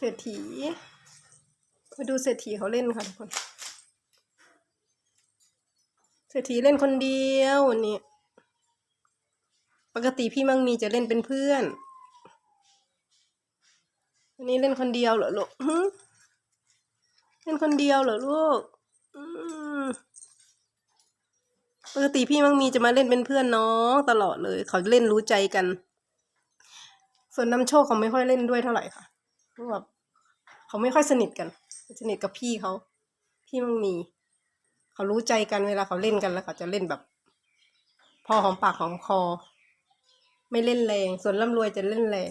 เศรษฐีมาดูเศรษฐีเขาเล่นค่ะทุกคน เศรษฐีเล่นคนเดียววันนี้ปกติพี่มังมีจะเล่นเป็นเพื่อนวันนี้เล่นคนเดียวเหรอลูกเล่นคนเดียวเหรอลูกปกติพี่มังมีจะมาเล่นเป็นเพื่อนน้องตลอดเลย เขาเล่นรู้ใจกัน ส่วนน้ำโชคเขาไม่ค่อยเล่นด้วยเท่าไหร่ค่ะเพราะแบบ เขาไม่ค่อยสนิทกันสนิทกับพี่เขาพี่มังมีเขารู้ใจกันเวลาเขาเล่นกันแล้วเขาจะเล่นแบบ พอหอมปากหอมคอ ไม่เล่นแรง ส่วนร่ำรวยจะเล่นแรง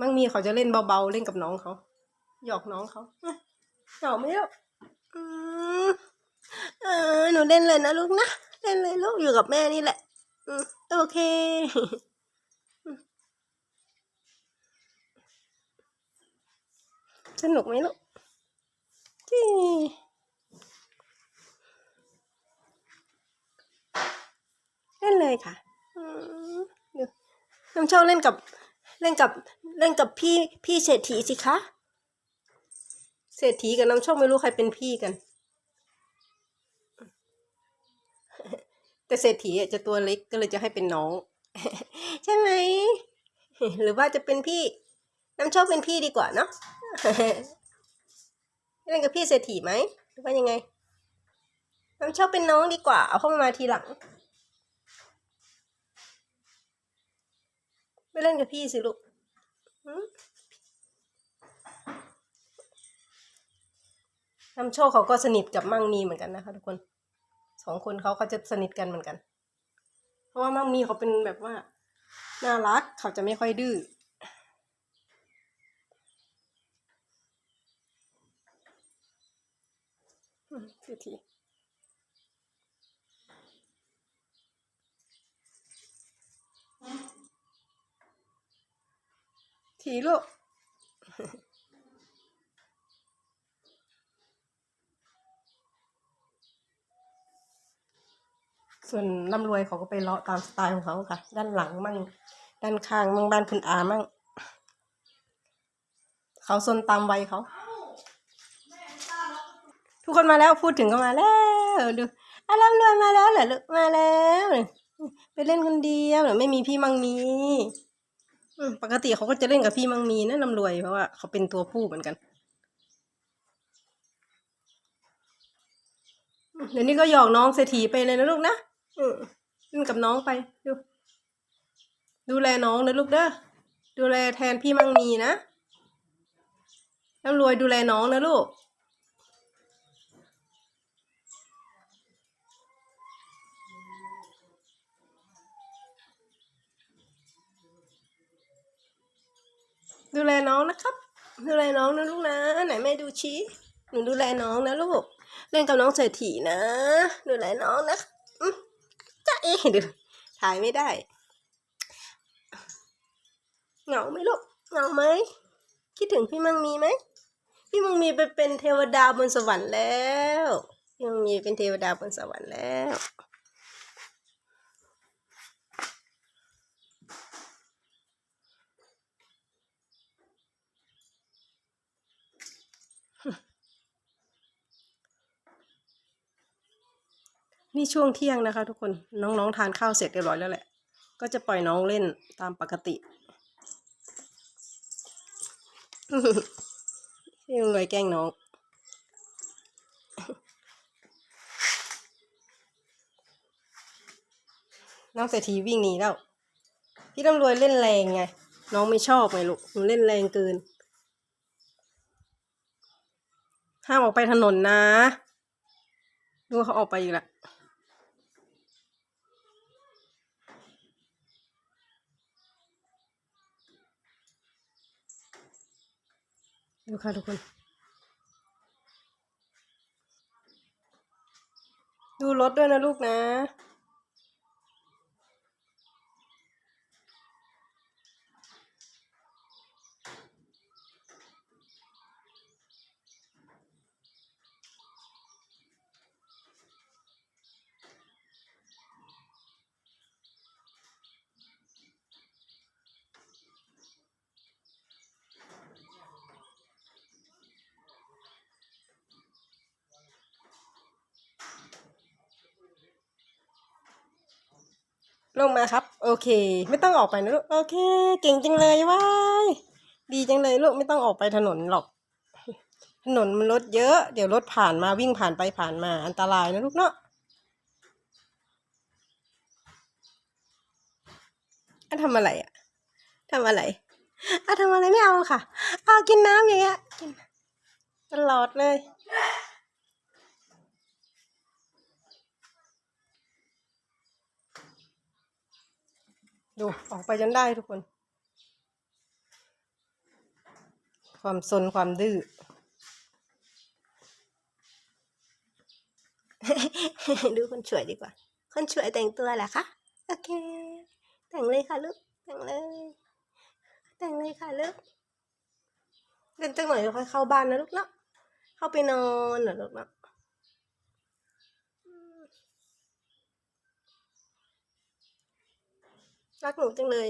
มั่งมีเขาจะเล่นเบาๆเล่นกับน้องเขาหยอกน้องเขาหยอกไหมลูกอืมเออหนูเล่นเลยนะลูกนะเล่นเลยลูกอยู่กับแม่นี่แหละ อืมโอเค สนุกไหมลูกจี้เล่นเลยค่ะน้ำโชคเล่นกับ เล่นกับเล่นกับพี่พี่เศรษฐีสิคะ เศรษฐีกับน้ำโชคไม่รู้ใครเป็นพี่กัน แต่เศรษฐีอะจะตัวเล็กก็เลยจะให้เป็นน้อง ใช่ไหม หรือว่าจะเป็นพี่ น้ำโชคเป็นพี่ดีกว่าเนาะ เล่นกับพี่เศรษฐีไหมหรือว่ายังไงน้ำโชคเป็นน้องดีกว่า เอาเข้ามาทีหลังไม่เล่นกับพี่สิลูกน้ำโชคเขาก็สนิทกับมั่งมีเหมือนกันนะคะทุกคนสองคนเขาก็จะสนิทกันเหมือนกัน เพราะว่ามั่งมีเขาเป็นแบบว่า น่ารักเขาจะไม่ค่อยดื้อ อืมเศรษฐีทีลูกส่วนร่ำรวยเขาก็ไปเลาะตามสไตล์ของเขาค่ะ ด้านหลังมั่ง ด้านข้างมั่งบ้านคุณอามั่ง เขาซนตามวัยเขา ทุกคนมาแล้วพูดถึงก็มาแล้วดูอาร่ำรวยมาแล้วเหรอลูกมาแล้วไปเล่นคนเดียวหรือไม่มีพี่มังมีปกติเขาก็จะเล่นกับพี่มังมีนะร่ำรวยเพราะว่าเขาเป็นตัวผู้เหมือนกันเดี๋ยวนี้ก็หยอกน้องเศรษฐีไปเลยนะลูกนะเล่นกับน้องไปดู ดูแลน้องนะลูกเด้อดูแลแทนพี่มังมีนะร่ำรวยดูแลน้องนะลูก ดูแลน้องนะครับ ดูแลน้องนะลูกนะ ไหนแม่ดูชี้หนูดูแลน้องนะลูก เล่นกับน้องเศรษฐีนะ ดูแลน้องนะอืมจ้าเอ๋ดูถ่ายไม่ได้ เหงาไหมลูก เหงาไหม คิดถึงพี่มังมีไหม พี่มังมีไปเป็นเทวดาบนสวรรค์แล้ว พี่มังมีเป็นเทวดาบนสวรรค์แล้ว นี่ช่วงเที่ยงนะคะ ทุกคนน้องๆทานข้าวเสร็จเรียบร้อยแล้วแหละ ก็จะปล่อยน้องเล่นตามปกติพี่ลุงรวยแกล้งน้อง น้องเศรษฐีวิ่งหนีแล้ว พี่ตำรวยเล่นแรงไง น้องไม่ชอบไงลูกหนูเล่นแรงเกิน ห้ามออกไปถนนนะ ดูเขาออกไปอีกละ ดูค่ะทุกคน ดูรถด้วยนะลูกนะ ลงมาครับ โอเค ไม่ต้องออกไปนะลูก โอเค เก่งจังเลยว้ายดีจังเลยลูกไม่ต้องออกไปถนนหรอก ถนนมันรถเยอะ เดี๋ยวรถผ่านมาวิ่งผ่านไปผ่านมาอันตรายนะลูกเนาะอะทำอะไรอะทำอะไรอะทำอะไรไม่เอาค่ะอะกินน้ำอย่างเงี้ยกินตลอดเลย ดูออกไปจนได้ทุกคน ความซนความดื้อดูคนช่วยดีกว่า คนช่วยแต่งตัวแหละคะโอเค แต่งเลยค่ะลูกแต่งเลย แต่งเลยค่ะลูกเล่นจังหน่อยแล้วค่อยเข้าบ้านนะลูกเนาะเข้าไปนอนนะลูกเนาะอืม รักหนูจังเลย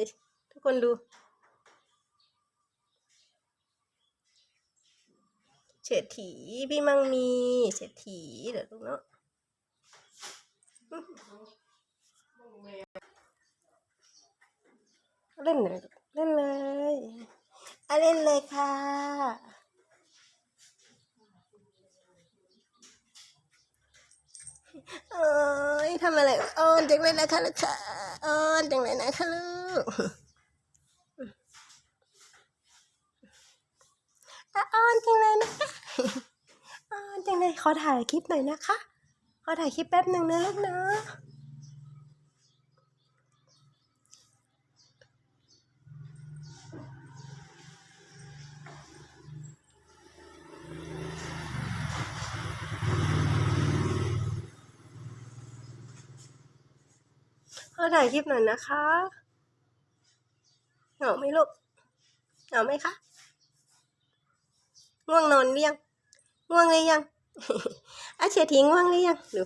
ทุกคนดู เศรษฐีพี่มังมีเศรษฐีเดี๋ยวลูกเนาะเล่นเลยเล่นเลยอะเล่นเลยค่ะ เอ้ยทำอะไรอ้อนจังเลยนะคะลูกค่ะอ้อนจังเลยนะคะลูกอะอ้อนจังเลยนะคะอ้อนจังเลยขอถ่ายคลิปหน่อยนะคะ ขอถ่ายคลิปแป๊บหนึ่งนะลูกนะ ถ่ายคลิปหน่อยนะคะเหงาไหมลูกเหงาไหมคะง่วงนอนหรือยังง่วงหรือยังอาเฉียทีง่วงหรือยังดู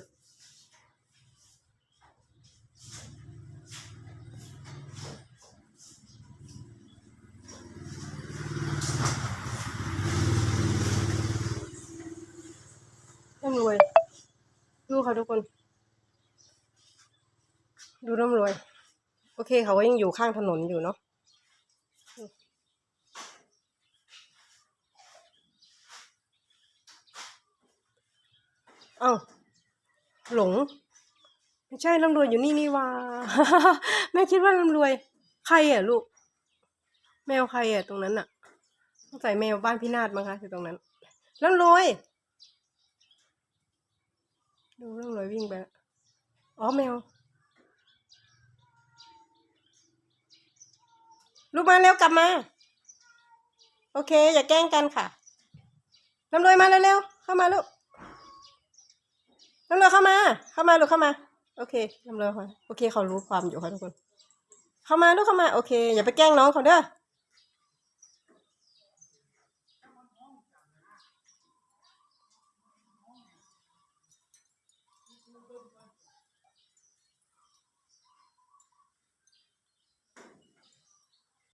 ร่ำรวยดูค่ะทุกคน ดูร่ำรวย โอเคเขาก็ยังอยู่ข้างถนนอยู่เนาะเอ้าหลง ไม่ใช่ร่ำรวยอยู่นี่นี่ว่าแม่คิดว่าร่ำรวย ใครอะลูก แมวใครอะตรงนั้นอะต้องใส่แมวบ้านพี่นาดมั้งคะอยู่ตรงนั้นร่ำรวยดูร่ำรวยวิ่งไปแล้วอ๋อแมว ลูกมาเร็วกลับมา โอเค อย่าแกล้งกันค่ะน้ำรวยมาเร็วๆเข้ามาลูกน้ำรวยเข้ามา เข้ามาลูกเข้ามา โอเคน้ำรวยค่ะโอเคเขารู้ความอยู่ค่ะทุกคน เข้ามาลูกเข้ามา โอเค อย่าไปแกล้งน้องเขาเด้อ